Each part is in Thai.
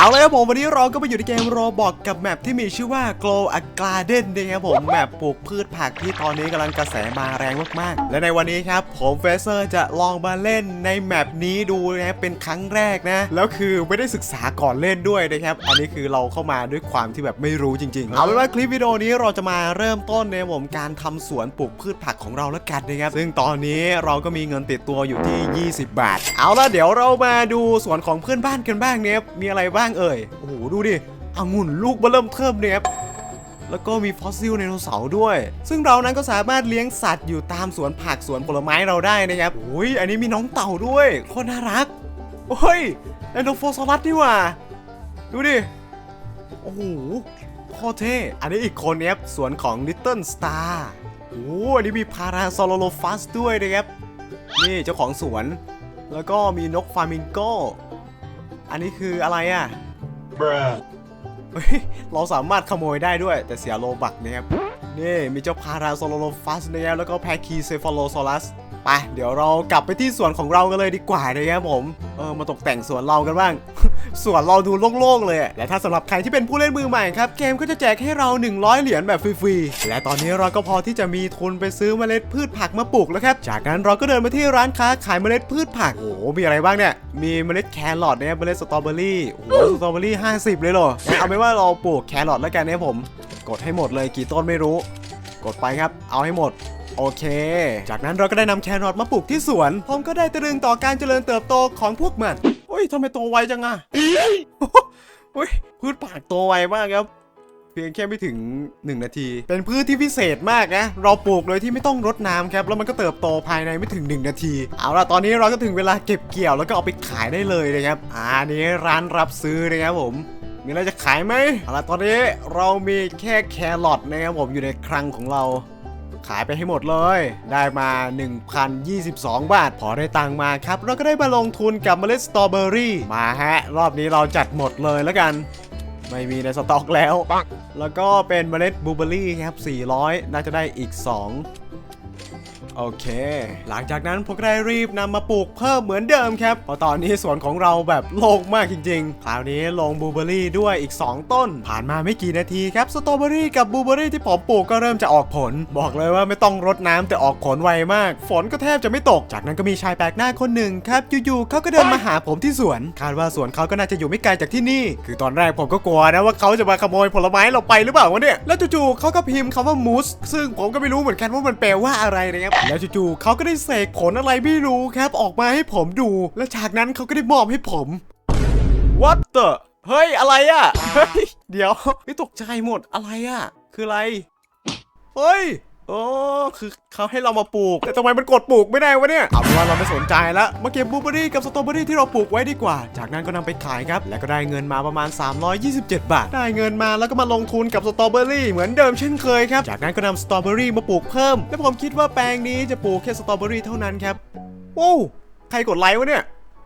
เอาเลยครับผมวันนี้เราก็มาอยู่ในเกมโรบอกกับแมปที่มีชื่อว่า Grow a Garden นะครับผมแมปปลูกพืชผักที่ตอนนี้กำลังกระแสมาแรงมากๆ และในวันนี้ครับผมเฟเซอร์จะลองมาเล่นในแมปนี้ดูนะเป็นครั้งแรกนะแล้วคือไม่ได้ศึกษาก่อนเล่นด้วยนะครับอันนี้คือเราเข้ามาด้วยความที่แบบไม่รู้จริงๆ เอาเป็นว่าคลิปวิดีโอนี้เราจะมาเริ่มต้นในผมการทำสวนปลูกพืชผักของเราแล้วกันนะครับซึ่งตอนนี้เราก็มีเงินติดตัวอยู่ที่ 20 บาท เอาละเดี๋ยวเรามาดูสวนของเพื่อนบ้านกันบ้างเนี่ยมีอะไรบ้างเอ่ย โอ้โห ดูดิองุ่นลูกเบอเริ่มเทิมเนี่ยครับแล้วก็มีฟอสซิลไดโนเสาร์ด้วย ซึ่งเรานั้นก็สามารถเลี้ยงสัตว์อยู่ตามสวนผักสวนผลไม้เราได้นะครับโอ้ย อันนี้มีน้องเต่าด้วย โคตรน่ารัก โอ้ยไดโนโฟซอรัสนี่ว่า ดูดิ โอ้โหโคตรเท่ อันนี้อีกคนเนี้ยสวนของ Little Star โอ้อันนี้มีพาราซอลโลฟัสด้วยนะครับ นี่เจ้าของสวน แล้วก็มีนกฟามิงโก อันนี้คืออะไรอะ Bruh. เฮ้ยเราสามารถขโมยได้ด้วยแต่เสียโลบักนะครับ นี่มีเจ้าพาราโซโลโลฟัสนะครับแล้วก็แพคีเซฟาโลโซลัส ไป เดี๋ยวเรากลับไปที่สวนของเรากันเลยดีกว่านะครับผม เออ มาตกแต่งสวนเรากันบ้าง สวนเราดูโล่งๆเลย และถ้าสำหรับใครที่เป็นผู้เล่นมือใหม่ครับ เกมก็จะแจกให้เรา 100 เหรียญแบบฟรีๆ และตอนนี้เราก็พอที่จะมีทุนไปซื้อเมล็ดพืชผักมาปลูกแล้วครับ จากนั้นเราก็เดินมาที่ร้านค้าขายเมล็ดพืชผัก โอ้โห มีอะไรบ้างเนี่ย มีเมล็ดแครอทเนะครับเมล็ดสตรอเบอรี่ โอ้โห สตรอเบอรี่ 50 เลยเหรอเอาเป็นว่าเราปลูกแครอทแล้วกันนะครับผม กดให้หมดเลยกี่ต้นไม่รู้ กดไปครับ เอาให้หมด โอเค จากนั้นเราก็ได้นำแครอทมาปลูกที่สวน ผมก็ได้ตรึงต่อการเจริญเติบโตของพวกมันโอ้ยทำไมโตไวจังอะโอ้ยพืชผักโตไวมากครับเพียงแค่ไม่ถึง 1 นาที เป็นพืชที่พิเศษมากนะ เราปลูกโดยที่ไม่ต้องรดน้ำครับ แล้วมันก็เติบโตภายในไม่ถึง 1 นาที เอาล่ะ ตอนนี้เราก็ถึงเวลาเก็บเกี่ยวแล้วก็เอาไปขายได้เลยนะครับ อ่านี้ร้านรับซื้อนะครับผม มีอะไรจะขายไหมเอาล่ะ ตอนนี้เรามีแค่แครอทนะครับผมอยู่ในคลังของเรา ขายไปให้หมดเลย ได้มา 1,022 บาท พอได้ตังค์มาครับ เราก็ได้มาลงทุนกับเมล็ดสตรอเบอรี่ มาฮะ รอบนี้เราจัดหมดเลยแล้วกัน ไม่มีในสต็อกแล้ว แล้วก็เป็นเมล็ดบลูเบอรี่ครับ 400 น่าจะได้อีก 2 โอเค หลังจากนั้นผมก็ได้รีบนำมาปลูกเพิ่มเหมือนเดิมครับเพราะตอนนี้สวนของเราแบบโล่งมากจริง ๆ คราวนี้ลงบลูเบอรี่ด้วยอีก 2 ต้น ผ่านมาไม่กี่นาทีครับสตรอเบอรี่กับบลูเบอรี่ที่ผมปลูกก็เริ่มจะออกผล บอกเลยว่าไม่ต้องรดน้ำแต่ออกผลไวมาก ฝนก็แทบจะไม่ตก จากนั้นก็มีชายแปลกหน้าคนหนึ่งครับอยู่ๆเขาก็เดินมาหาผมที่สวน คาดว่าสวนเขาก็น่าจะอยู่ไม่ไกลจากที่นี่ คือตอนแรกผมก็กลัวนะว่าเขาจะมาขโมยผลไม้เราไปหรือเปล่าวะเนี่ยแล้วจู่ๆเขาก็พิมพ์คำว่ามูสซึ่งผมก็ไม่รู้เหมือนกันว่ามันแปลว่าอะไรนะครับแล้วจู่ๆเขาก็ได้เสกผลอะไรไม่รู้ครับออกมาให้ผมดู และจากนั้นเขาก็ได้มอบให้ผม What the เฮ้ยอะไรอะเฮ้ยเดี๋ยวไม่ตกใจหมดอะไรอะคืออะไร เฮ้ย โอ้คือเขาให้เรามาปลูก แต่ทำไมมันกดปลูกไม่ได้วะเนี่ยเอาเป็นว่าเราไม่สนใจล้วมาเก็บบลูเบอรี่กับสตรอเบอรี่ที่เราปลูกไว้ดีกว่า จากนั้นก็นำไปขายครับ แล้วก็ได้เงินมาประมาณ 327 บาท ได้เงินมาแล้วก็มาลงทุนกับสตรอเบอรี่เหมือนเดิมเช่นเคยครับ จากนั้นก็นำสตรอเบอรี่มาปลูกเพิ่ม และผมคิดว่าแปลงนี้จะปลูกแค่สตรอเบอรี่เท่านั้นครับโอ้วใครกดไลค์วะเนี่ย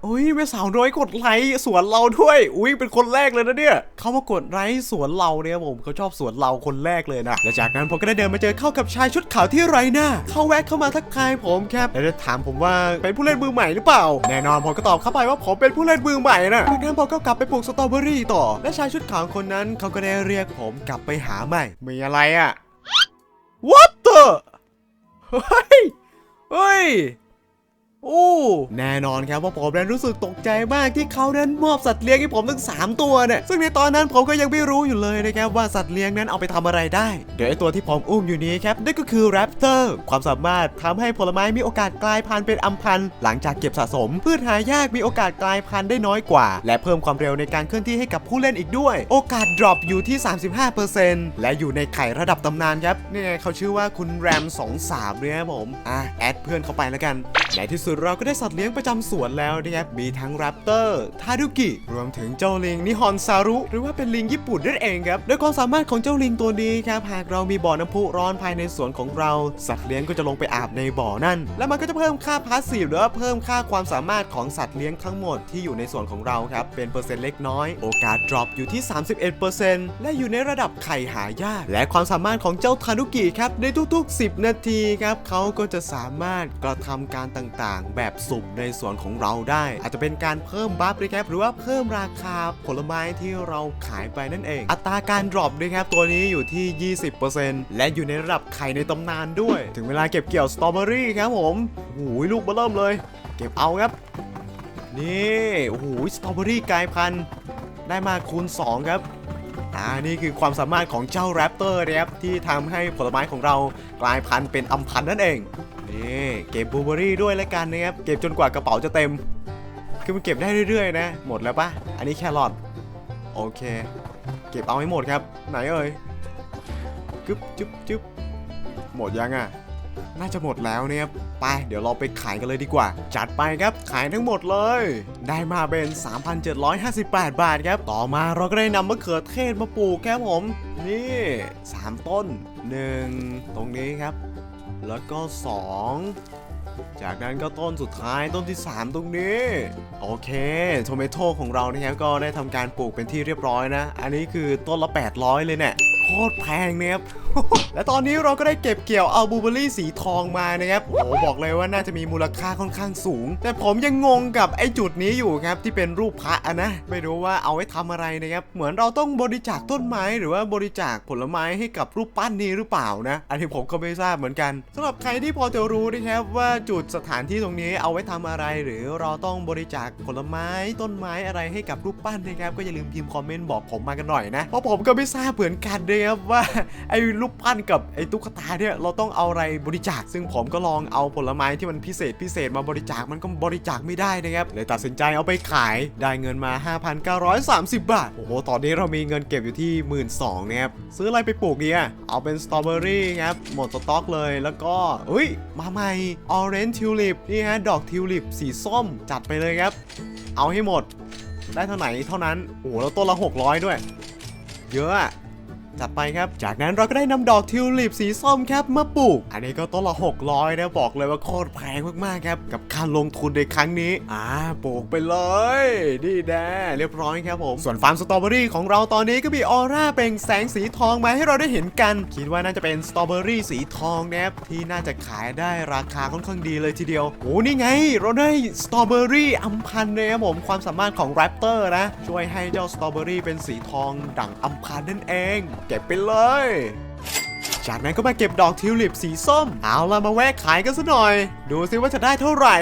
อุ้ยแม่สาวน้อยกดไลค์สวนเราด้วย อุ้ยเป็นคนแรกเลยนะเนี่ยเขามากดไลค์สวนเราเนี่ยผมเขาชอบสวนเราคนแรกเลยนะและจากนั้นผมก็ได้เดินมาเจอเข้ากับชายชุดขาวที่ไรหน้าเขาแวะเข้ามาทักทายผมครับและได้ถามผมว่าเป็นผู้เล่นมือใหม่หรือเปล่า แน่นอนผมก็ตอบเข้าไปว่าผมเป็นผู้เล่นมือใหม่นะจากนั้นผมก็กลับไปปลูกสตรอเบอรี่ต่อ และชายชุดขาวคนนั้นเขาก็ได้เรียกผมกลับไปหาใหม่มีอะไรอะ What the เฮ้ยเฮ้ย โอ้แน่นอนครับว่าผมนั้นรู้สึกตกใจมากที่เขานั้นมอบสัตว์เลี้ยงให้ผมทั้ง 3 ตัวเนี่ยซึ่งในตอนนั้นผมก็ยังไม่รู้อยู่เลยนะครับว่าสัตว์เลี้ยงนั้นเอาไปทำอะไรได้ เดี๋ยวไอตัวที่ผมอุ้มอยู่นี้ครับนั่นก็คือแรปเตอร์ความสามารถทำให้ผลไม้มีโอกาสกลายพันธุ์เป็นอัมพันธ์หลังจากเก็บสะสม พืชหายากมีโอกาสกลายพันธุ์ได้น้อยกว่า และเพิ่มความเร็วในการเคลื่อนที่ให้กับผู้เล่นอีกด้วย โอกาสดรอปอยู่ที่ 35%และอยู่ในไข่ระดับตำนานครับนี่ไงเขาชื่อว่าคุณแรม 23เนี่ยผมอะแอดเพื่อนเข้าไปแล้วกันในที่สุดเราก็ได้สัตว์เลี้ยงประจำสวนแล้วนะครับ มีทั้งแรปเตอร์ ทาดุกิ รวมถึงเจ้าลิงนิฮอนซารุ หรือว่าเป็นลิงญี่ปุ่นนั่นเองครับ โดยความสามารถของเจ้าลิงตัวนี้ครับ หากเรามีบ่อน้ำพุร้อนภายในสวนของเรา สัตว์เลี้ยงก็จะลงไปอาบในบ่อนั่น และมันก็จะเพิ่มค่าพาสซีฟหรือว่าเพิ่มค่าความสามารถของสัตว์เลี้ยงทั้งหมดที่อยู่ในสวนของเราครับ เป็นเปอร์เซ็นต์เล็กน้อย โอกาสดรอปอยู่ที่ 31%และอยู่ในระดับไข่หายาก และความสามารถของเจ้าทานุกิครับ ในทุกๆ 10 นาทีครับ เขาก็จะสามารถกระทำการต่างางแบบสุ่มในสวนของเราได้ อาจจะเป็นการเพิ่มบัฟนะครับหรือว่าเพิ่มราคาผลไม้ที่เราขายไปนั่นเอง อัตราการดรอปนะครับตัวนี้อยู่ที่ 20%และอยู่ในระดับไข่ในตำนานด้วย ถึงเวลาเก็บเกี่ยวสตรอเบอรี่ครับผมโอ้โหลูกเบอร์เริ่มเลย เก็บเอาครับ นี่โอ้โหสตรอเบอรี่กลายพันธุ์ได้มาคูณ 2 ครับ อ่านี่คือความสามารถของเจ้าแรปเตอร์นะครับที่ทำให้ผลไม้ของเรากลายพันธุ์เป็นอัมพันธุ์นั่นเองนี่เก็บบลูเบอรี่ด้วยแล้วกันนะครับเก็บจนกว่ากระเป๋าจะเต็ม คือมันเก็บได้เรื่อยๆ นะ หมดแล้วปะอันนี้แครอทโอเค เก็บเอาให้หมดครับ ไหนเอ่ยจึ๊บจึ๊บจึ๊บหมดยังอะ น่าจะหมดแล้วเนี่ยไปเดี๋ยวเราไปขายกันเลยดีกว่า จัดไปครับขายทั้งหมดเลย ได้มาเป็น 3,758 บาทครับ ต่อมาเราก็ได้นำมะเขือเทศมาปลูกครับผม นี่ 3 ต้น 1 ตรงนี้ครับ แล้วก็ 2จากนั้นก็ต้นสุดท้ายต้นที่ 3 ตรงนี้ โอเคโทเมโตของเรานะครับก็ได้ทำการปลูกเป็นที่เรียบร้อยนะ อันนี้คือต้นละ 800 เลยเนี่ยโคตรแพงเนี่ยครับ และตอนนี้เราก็ได้เก็บเกี่ยวเอาบูเบอรี่สีทองมานะครับโอ้บอกเลยว่าน่าจะมีมูลค่าค่อนข้างสูง แต่ผมยังงงกับไอ้จุดนี้อยู่ครับที่เป็นรูปพระนะไม่รู้ว่าเอาไว้ทำอะไรนะครับเหมือนเราต้องบริจาคต้นไม้หรือว่าบริจาคผลไม้ให้กับรูปปั้นนี้หรือเปล่านะ อันนี้ผมก็ไม่ทราบเหมือนกันสำหรับใครที่พอจะรู้นะครับว่าจุดสถานที่ตรงนี้เอาไว้ทำอะไรหรือเราต้องบริจาคผลไม้ต้นไม้อะไรให้กับรูปปั้นนะครับก็อย่าลืมพิมพ์คอมเมนต์บอกผมมากันหน่อยนะเพราะผมก็ไม่ทราบเหมือนกันนะครับว่าไอ้รููปปั้นกับไอ้ตุ๊กตาเนี่ยเราต้องเอาอะไรบริจาค ซึ่งผมก็ลองเอาผลไม้ที่มันพิเศษพิเศษมาบริจาคมันก็บริจาคไม่ได้นะครับเลยตัดสินใจเอาไปขายได้เงินมา 5,930 บาท โอ้โห ตอนนี้เรามีเงินเก็บอยู่ที่ 1 2ื่นนะครับซื้ออะไรไปปลูกดีอะเอาเป็นสตรอเบอรี่ครับหมดสต็อกเลยแล้วก็เฮ้ยมาใหม่ออเรนจ์ทิวลิปนี่ฮะดอกทิวลิปสีส้มจัดไปเลยครับ เอาให้หมด ได้เท่าไหร่เท่านั้นโอ้โหแล้วต้นละ 600 ด้วย เยอะอะ จัดไปครับ จากนั้นเราก็ได้นำดอกทิวลิปสีส้มครับมาปลูก อันนี้ก็ต้นละ600นะบอกเลยว่าโคตรแพงมากๆครับ กับการลงทุนในครั้งนี้ อ่าปลูกไปเลยนี่แน่เรียบร้อยครับผม ส่วนฟาร์มสตรอเบอรี่ของเราตอนนี้ก็มีออร่าเปล่งแสงสีทองมาให้เราได้เห็นกัน คิดว่าน่าจะเป็นสตรอเบอรี่สีทองนะครับที่น่าจะขายได้ราคาค่อนข้างดีเลยทีเดียวโอ้นี่ไง เราได้สตรอเบอรี่อัมพันธ์นะครับผมความสามารถของแรปเตอร์นะช่วยให้เจ้าสตรอเบอรี่เป็นสีทองดั่งอัมพันธ์นั่นเองเก็บไปเลย จากนั้นก็มาเก็บดอกทิวลิปสีส้ม เอาละมาแวะขายกันซะหน่อย ดูซิว่าจะได้เท่าไหร่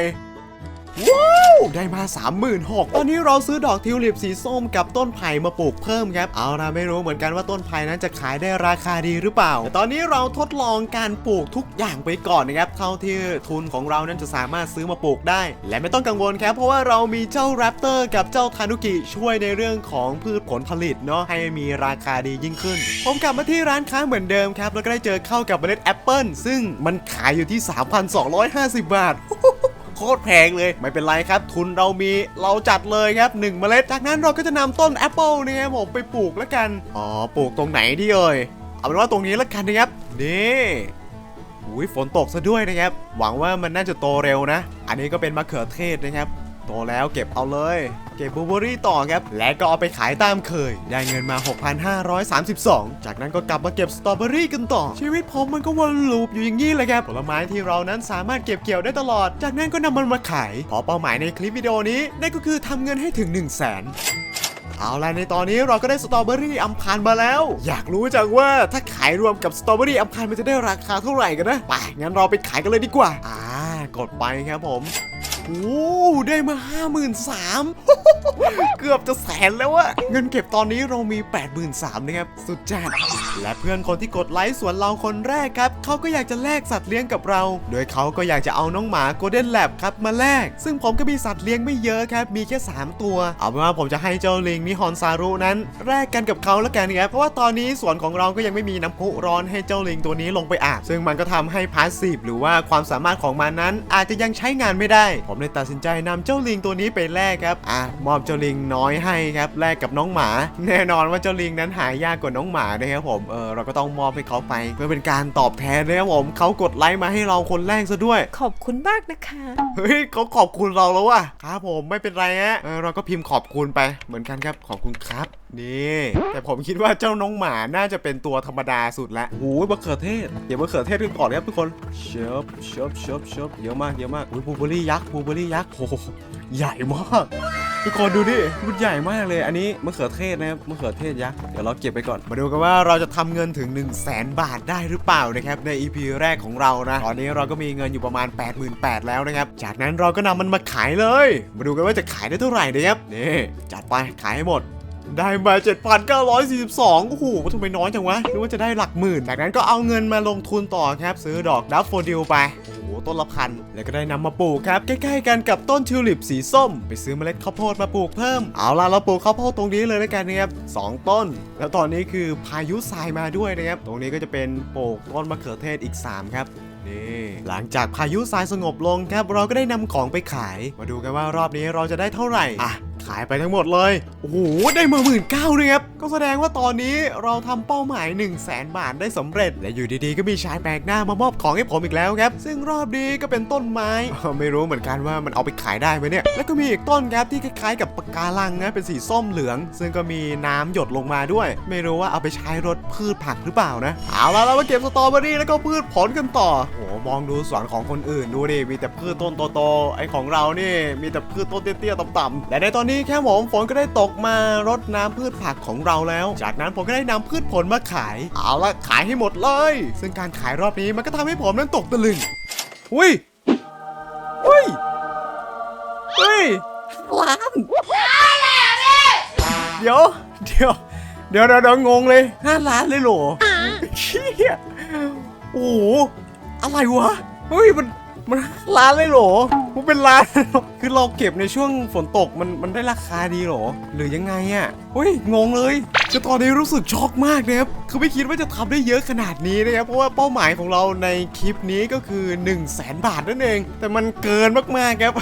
ว้าว ได้มา 36,000ตอนนี้เราซื้อดอกทิวลิปสีส้มกับต้นไผ่มาปลูกเพิ่มครับ เอาละไม่รู้เหมือนกันว่าต้นไผ่นั้นจะขายได้ราคาดีหรือเปล่าแต่ตอนนี้เราทดลองการปลูกทุกอย่างไปก่อนนะครับ เท่าที่ทุนของเรานั้นจะสามารถซื้อมาปลูกได้ และไม่ต้องกังวลครับ เพราะว่าเรามีเจ้าแรปเตอร์กับเจ้าทานุกิช่วยในเรื่องของพืชผลผลิตเนาะให้มีราคาดียิ่งขึ้น ผมกลับมาที่ร้านค้าเหมือนเดิมครับ แล้วก็ได้เจอเข้ากับเมล็ดแอปเปิลซึ่งมันขายอยู่ที่ 3,250 บาท ตรแพงเลย ไม่เป็นไรครับ ทุนเรามีเราจัดเลยครับ1เมล็ด จากนั้นเราก็จะนำต้นแอปเปิลนี่ครับผมไปปลูกแล้วกัน อ๋อ ปลูกตรงไหนดีเอ่ย เอาเป็นว่าตรงนี้แล้วกันนะครับ นี่อุ้ยฝนตกซะด้วยนะครับ หวังว่ามันน่าจะโตเร็วนะ อันนี้ก็เป็นมะเขือเทศนะครับ โตแล้วเก็บเอาเลย ก็บบลูเบอรี่ต่อครับ และก็เอาไปขายตามเคย ได้เงินมา 6,532 จากนั้นก็กลับมาเก็บสตรอเบอรี่กันต่อ ชีวิตผมมันก็วนลูปอยู่อย่างนี้แหละครับผลไม้ที่เรานั้นสามารถเก็บเกี่ยวได้ตลอด จากนั้นก็นำมันมาขายพอเป้าหมายในคลิปวิดีโอนี้นั่นก็คือทำเงินให้ถึง 1 0 0 0 0แสนเอาล่ะในตอนนี้เราก็ได้สตรอเบอรี่อัมพันมาแล้ว อยากรู้จังว่าถ้าขายรวมกับสตรอเบอรี่อัมพันมันจะได้ราคาเท่าไหร่กันนะไปงั้นเราไปขายกันเลยดีกว่า อ่ากดไปครับผม โอ้ได้มา 53,000เกือบจะแสนแล้วอะเงินเก็บตอนนี้เรามี 83,000นะครับ สุดจัด และเพื่อนคนที่กดไลค์สวนเราคนแรกครับ เขาก็อยากจะแลกสัตว์เลี้ยงกับเรา โดยเขาก็อยากจะเอาน้องหมาโกลเด้นแลบครับมาแลก ซึ่งผมก็มีสัตว์เลี้ยงไม่เยอะครับ มีแค่ 3 ตัว เอาเป็นว่าผมจะให้เจ้าลิงนิฮอนซารุนั้นแลกกันกับเขาแล้วกันครับ เพราะว่าตอนนี้สวนของเราก็ยังไม่มีน้ำพุร้อนให้เจ้าลิงตัวนี้ลงไปอาบ ซึ่งมันก็ทำให้พาสซีฟหรือว่าความสามารถของมันนั้นอาจจะยังใช้งานไม่ได้ผมเลยตัดสินใจนำเจ้าลิงตัวนี้ไปแลกครับอะมอบเจ้าลิงน้อยให้ครับแลกกับน้องหมา แน่นอนว่าเจ้าลิงนั้นหายากกว่าน้องหมานะครับผมเออเราก็ต้องมอบให้เขาไป เพื่อเป็นการตอบแทนนะครับผมเขากดไลค์มาให้เราคนแรกซะด้วย ขอบคุณมากนะคะเฮ้ยเขาขอบคุณเราแล้วว่ะครับผมไม่เป็นไรฮะเออเราก็พิมพ์ขอบคุณไปเหมือนกันครับขอบคุณครับนี่แต่ผมคิดว่าเจ้าน้องหมาน่าจะเป็นตัวธรรมดาสุดละโอ้ยมะเขือเทศ เดี๋ยวมะเขือเทศกันก่อนนะครับทุกคนเชิบเชิบเชิบเชิบเยอะมากเยอะมากอุ้ยบลูเบอร์รี่ยักษ์บลูเบอรี่ยักษ์โอ้โหใหญ่มากทุกคนดูดิมันใหญ่มากเลย อันนี้มะเขือเทศนะครับมะเขือเทศยักษ์เดี๋ยวเราเก็บไปก่อน มาดูกันว่าเราจะทำเงินถึง 1 0 0 0 0แสนบาทได้หรือเปล่านะครับใน EP แรกของเรานะ ตอนนี้เราก็มีเงินอยู่ประมาณ 88,000แล้วนะครับ จากนั้นเราก็นำมันมาขายเลย มาดูกันว่าจะขายได้เท่าไหร่นะครับนี่จัดไปขายให้หมดได้มา 7,942 โอ้โหทำไมน้อยจังวะนึกว่าจะได้หลักหมื่น จากนั้นก็เอาเงินมาลงทุนต่อครับ ซื้อดอกดัฟโฟดิลไป โอ้โห ต้นละพันแล้วก็ได้นำมาปลูกครับ ใกล้ ๆ กันกับต้นทิวลิปสีส้ม ไปซื้อเมล็ดข้าวโพดมาปลูกเพิ่ม เอาล่ะเราปลูกข้าวโพดตรงนี้เลยแล้วกันนะครับสองต้น แล้วตอนนี้คือพายุทรายมาด้วยนะครับ ตรงนี้ก็จะเป็นปลูกต้นมะเขือเทศอีก 3 ครับนี่หลังจากพายุทรายสงบลงครับเราก็ได้นำของไปขาย มาดูกันว่ารอบนี้เราจะได้เท่าไหร่อะ ขายไปทั้งหมดเลย โอ้โห ได้มาหมื่นเก้าเลยครับ ก็แสดงว่าตอนนี้เราทำเป้าหมาย 1 0 0 0 0แสนบาทได้สำเร็จ และอยู่ดีๆ ก็มีชายแปลกหน้ามามอบของให้ผมอีกแล้วครับ ซึ่งรอบนี้ก็เป็นต้นไม้ ไม่รู้เหมือนกันว่ามันเอาไปขายได้ไหมเนี่ย แล้วก็มีอีกต้นครับที่คล้ายๆ กับปะการังนะ เป็นสีส้มเหลือง ซึ่งก็มีน้ำหยดลงมาด้วย ไม่รู้ว่าเอาไปใช้รดพืชผักหรือเปล่านะ เอาละเรามาเก็บสตรอเบอรี่แล้วก็พืชผลกันต่อ โอ้โหมองดูสวนของคนอื่นดูดิ มีแต่พืชต้นโตๆ ไอของเรานี่ มีแต่พืชต้นเตี้ยๆ ต่ำๆ และในตอนนี้แค่ผมฝนก็ได้ตกมารดน้ำพืชผักของเราแล้ว จากนั้นผมก็ได้นำพืชผลมาขาย เอาละขายให้หมดเลย ซึ่งการขายรอบนี้มันก็ทำให้ผมนั้นตกตะลึงอุ้ยอุ้ยเฮ้ยล้านเดี๋ยวเดี๋ยว เดี๋ยว เดี๋ยวเดี๋ยวงงเลยห้าล้านเลยเหรอเชี่ยโอ้โหอะไรวะ เฮ้ยมัน มันร้านเลยเหรอ มันเป็นร้าน คือเราเก็บในช่วงฝนตกมันมันได้ราคาดีเหรอ หรือยังไงอะเฮ้ยงงเลยคือตอนนี้รู้สึกช็อกมากนะครับ คือไม่คิดว่าจะทำได้เยอะขนาดนี้นะครับ เพราะว่าเป้าหมายของเราในคลิปนี้ก็คือ 1 0 0 0 0แสนบาทนั่นเอง แต่มันเกินมากๆครับ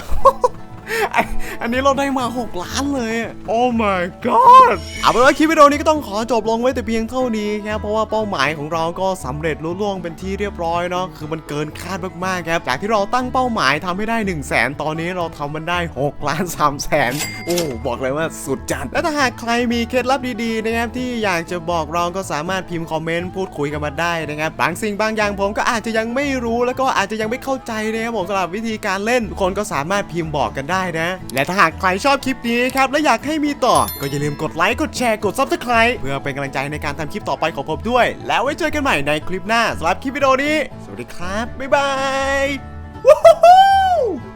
อันอันนี้เราได้มา 6 ล้านเลยอะโอ้ my god เอาเป็นว่าคลิปวิดีโอนี้ก็ต้องขอจบลงไว้แต่เพียงเท่านี้ครับเพราะว่าเป้าหมายของเราก็สำเร็จลุล่วงเป็นที่เรียบร้อยเนาะคือมันเกินคาดมากๆครับจากที่เราตั้งเป้าหมายทำให้ได้ 1 0 0 0 0แสนตอนนี้เราทำมันได้6ล้าน3แสนโอ้บอกเลยว่าสุดจัดและถ้าหากใครมีเคล็ดลับดีๆนะครับที่อยากจะบอกเราก็สามารถพิมพ์คอมเมนต์พูดคุยกันมาได้นะครับบางสิ่งบางอย่างผมก็อาจจะยังไม่รู้แล้วก็อาจจะยังไม่เข้าใจนะครับผมสำหรับวิธีการเล่นทุกคนก็สามารถพิมพ์บอกกันได้นะ และถ้าหากใครชอบคลิปนี้ครับและอยากให้มีต่อ ก็อย่าลืมกดไลค์กดแชร์กด subscribe เพื่อเป็นกำลังใจในการทำคลิปต่อไปของผมด้วย แล้วไว้เจอกันใหม่ในคลิปหน้าสำหรับคลิปวิดีโอนี้ สวัสดีครับบ๊ายบาย Woohoo!